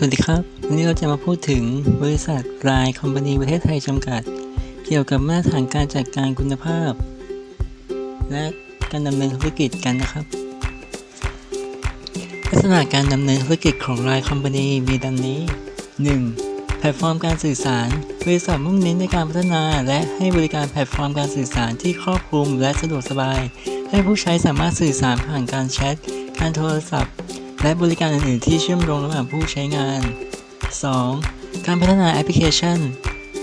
สวัสดีครับ วันนี้เราจะมาพูดถึงบริษัทรายคอมพานีประเทศไทยจำกัด เกี่ยวกับมาตรฐานการจัดการคุณภาพ และการดำเนินธุรกิจกันนะครับ ลักษณะการดำเนินธุรกิจของรายคอมพานีมีดังนี้ 1. แพลตฟอร์มการสื่อสาร บริษัทมุ่งเน้นในการพัฒนาและให้บริการแพลตฟอร์มการสื่อสารที่ครอบคลุมและสะดวกสบาย ให้ผู้ใช้สามารถสื่อสารผ่านการแชท การโทรศัพท์ และบริการอื่นๆที่เชื่อมโยงระหว่างผู้ใช้งาน 2. การพัฒนาแอปพลิเคชัน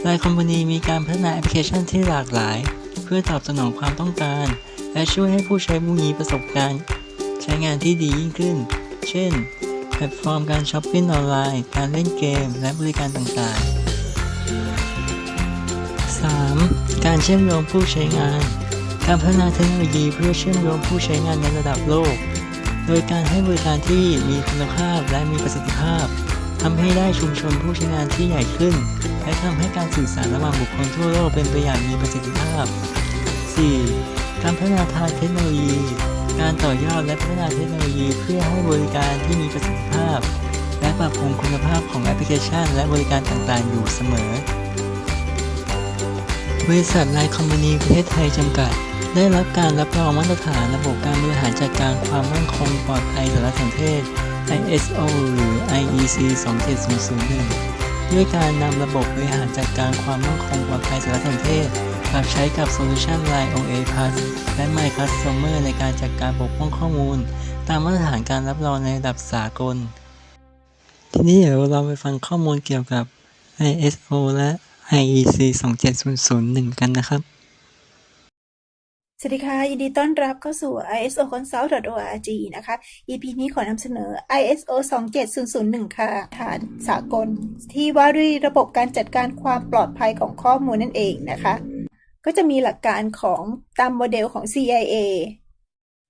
รายคอมพานีมีการพัฒนาแอปพลิเคชันที่หลากหลาย เพื่อตอบสนองความต้องการ และช่วยให้ผู้ใช้มีประสบการณ์ ใช้งานที่ดียิ่งขึ้น เช่น แพลตฟอร์มการช้อปปิ้งออนไลน์ การเล่นเกม และบริการต่างๆ 3. การเชื่อมโยงผู้ใช้งาน การพัฒนาเทคโนโลยีเพื่อเชื่อมโยงผู้ใช้งานในระดับโลก โดยการให้บริการที่มีคุณภาพและมีประสิทธิภาพทำให้ได้ชุมชนผู้ใช้งานที่ใหญ่ขึ้น และทำให้การสื่อสารระหว่างบุคคลทั่วโลกเป็นไปอย่างมีประสิทธิภาพ 4. การพัฒนาทางเทคโนโลยี การต่อยอดและพัฒนาเทคโนโลยีเพื่อให้บริการที่มีประสิทธิภาพ และปรับปรุงคุณภาพของแอปพลิเคชัน และบริการต่างๆ อยู่เสมอ บริษัทไลน์คอมพานีประเทศไทยจำกัด ได้รับการรับรองมาตรฐานระบบการบริหารจัดการความมั่นคงปลอดภัยสารสนเทศ ISO หรือ IEC 27001 ด้วยการนำระบบบริหารจัดการความมั่นคงปลอดภัยสารสนเทศปรับใช้กับโซลูชัน Line OA Plus และ My Customer ในการจัดการปกป้องข้อมูล ตามมาตรฐานการรับรองในระดับสากล ทีนี้เดี๋ยวเราไปฟังข้อมูลเกี่ยวกับ ISO และ IEC 27001 กันนะครับ สวัสดีค่ะ ยินดีต้อนรับเข้าสู่ ISO Consult.org นะคะ EP นี้ขอนำเสนอ ISO 27001 ค่ะ ฐานสากล ที่ว่าด้วยระบบการจัดการความปลอดภัยของข้อมูลนั่นเองนะคะ ก็จะมีหลักการของตามโมเดลของ CIA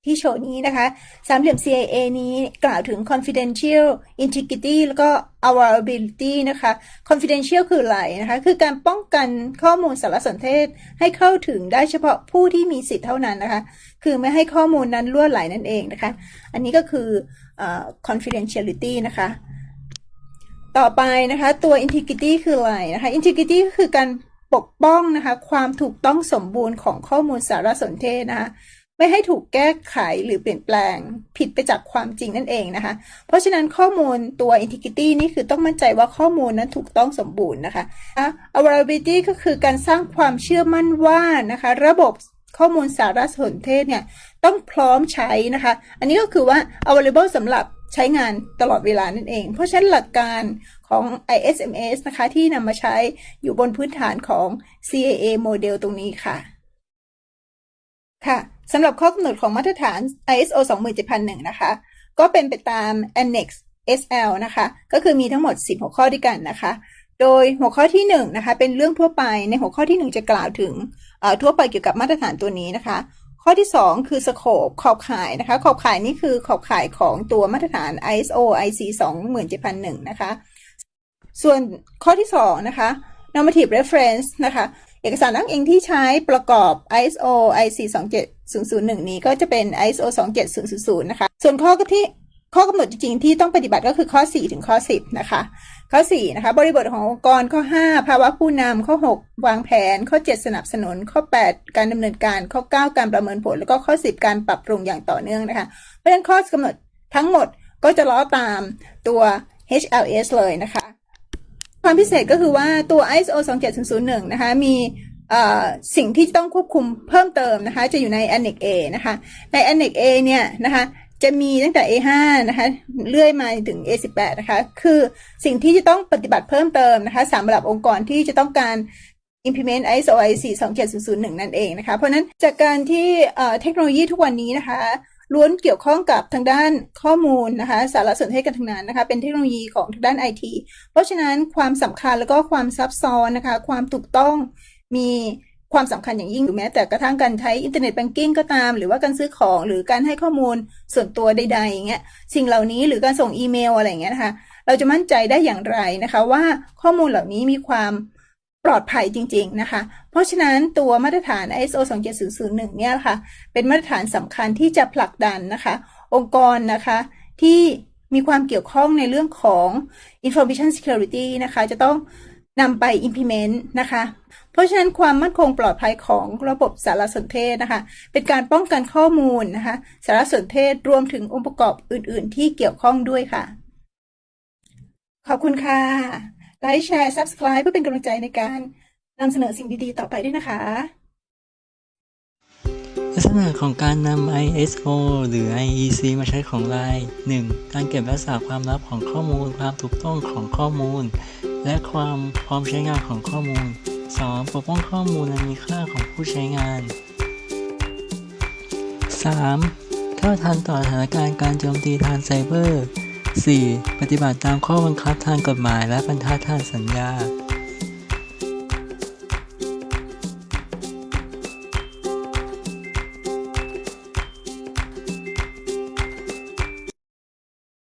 ที่โชว์นี้นะคะ สามเหลี่ยม CIA นี้กล่าวถึง confidential integrity แล้วก็ availability นะคะ confidential คืออะไรนะคะ คือการป้องกันข้อมูลสารสนเทศให้เข้าถึงได้เฉพาะผู้ที่มีสิทธิ์เท่านั้นนะคะ คือไม่ให้ข้อมูลนั้นล่วไหลนั่นเองนะคะ อันนี้ก็คือ confidentiality นะคะต่อไปนะคะตัว integrity คืออะไรนะคะ integrity ก็คือการปกป้องนะคะความถูกต้องสมบูรณ์ของข้อมูลสารสนเทศนะคะ ไม่ให้ถูกแก้ไขหรือเปลี่ยนแปลงผิดไปจากความจริงนั่นเองนะคะ เพราะฉะนั้นข้อมูลตัว integrity นี่คือต้องมั่นใจว่าข้อมูลนั้นถูกต้องสมบูรณ์นะคะ availability ก็คือการสร้างความเชื่อมั่นว่านะคะ ระบบข้อมูลสารสนเทศเนี่ยต้องพร้อมใช้นะคะ อันนี้ก็คือว่า available สำหรับใช้งานตลอดเวลานั่นเอง เพราะฉะนั้นหลักการของ ISMS นะคะที่นำมาใช้อยู่บนพื้นฐานของ CAA โมเดลตรงนี้ค่ะ ค่ะ สำหรับข้อกำหนดของมาตรฐาน ISO 27001 นะคะ ก็เป็นไปตาม Annex SL นะคะ ก็คือมีทั้งหมด 10 หัวข้อด้วยกันนะคะ โดยหัวข้อที่1นะคะ เป็นเรื่องทั่วไป ในหัวข้อที่ 1 จะกล่าวถึงทั่วไปเกี่ยวกับมาตรฐานตัวนี้นะคะ ข้อที่ 2 คือสโคปขอบข่ายนะคะ ขอบข่ายนี่คือขอบข่ายของตัวมาตรฐาน ISO IC 27001 นะคะ ส่วนข้อที่ 2 นะคะ normative reference นะคะ เอกสารอ้างอิงที่ใช้ประกอบ ISO IC 27001 นี้ก็จะเป็น ISO 27000 นะคะ ส่วนข้อที่ข้อกำหนดจริงๆ ที่ต้องปฏิบัติก็คือข้อ 4 ถึงข้อ 10 นะคะ ข้อ 4 นะคะ บริบทขององค์กรข้อ 5 ภาวะผู้นำข้อ 6 วางแผน ข้อ 7 สนับสนุน ข้อ 8 การดำเนินการ ข้อ 9 การประเมินผล แล้วก็ข้อ 10 การปรับปรุงอย่างต่อเนื่องนะคะ เพราะฉะนั้นข้อกำหนดทั้งหมดก็จะล้อตามตัว HLS เลยนะคะ ความพิเศษก็คือว่าตัว ISO 27001 นะคะ มีสิ่งที่ต้องควบคุมเพิ่มเติมนะคะ จะอยู่ใน Annex A นะคะ ใน Annex A เนี่ยนะคะ จะมีตั้งแต่ A5 นะคะ เลื่อยมาถึง A18 นะคะ คือสิ่งที่จะต้องปฏิบัติเพิ่มเติมนะคะสำหรับองค์กรที่จะต้องการ implement ISO IC 27001 นั่นเองนะคะ เพราะนั้นจากการที่เทคโนโลยีทุกวันนี้นะคะ ล้วนเกี่ยวข้องกับทางด้านข้อมูลนะคะสารสนเทศกันทั้งนั้นนะคะ เป็นเทคโนโลยีของทางด้านไอทีเพราะฉะนั้นความสำคัญแล้วก็ความซับซ้อนนะคะ ความถูกต้องมีความสำคัญอย่างยิ่งหรือแม้แต่กระทั่งการใช้อินเทอร์เน็ตแบงกิ้งก็ตาม หรือว่าการซื้อของหรือการให้ข้อมูลส่วนตัวใดๆอย่างเงี้ยสิ่งเหล่านี้หรือการส่งอีเมลอะไรอย่างเงี้ยนะคะเราจะมั่นใจได้อย่างไรนะคะ ว่าข้อมูลเหล่านี้มีความ ปลอดภัยจริง ๆ นะคะ เพราะฉะนั้นตัวมาตรฐาน ISO 27001 เนี่ยค่ะ เป็นมาตรฐานสำคัญที่จะผลักดันนะคะ องค์กรนะคะที่มีความเกี่ยวข้องในเรื่องของ information security นะคะ จะต้องนำไป implement นะคะ เพราะฉะนั้นความมั่นคงปลอดภัยของระบบสารสนเทศนะคะ เป็นการป้องกันข้อมูลนะคะ สารสนเทศรวมถึงองค์ประกอบอื่น ๆ ที่เกี่ยวข้องด้วยค่ะ ขอบคุณค่ะ ไลค์แชร์ subscribe เพื่อเป็นกำลังใจในการนำเสนอสิ่งดีๆ ต่อไปด้วยนะคะ ลักษณะของการนำ ISO หรือ IEC มาใช้ของ Line 1. การเก็บรักษาความลับของข้อมูล ความถูกต้องของข้อมูล และความพร้อมใช้งานของข้อมูล 2. ปกป้องข้อมูลอันมีค่าของผู้ใช้งาน 3. เท่าทันต่อสถานการณ์การโจมตีทางไซเบอร์ 4. ปฏิบัติตามข้อบังคับทางกฎหมายและบรรทัดทางสัญญา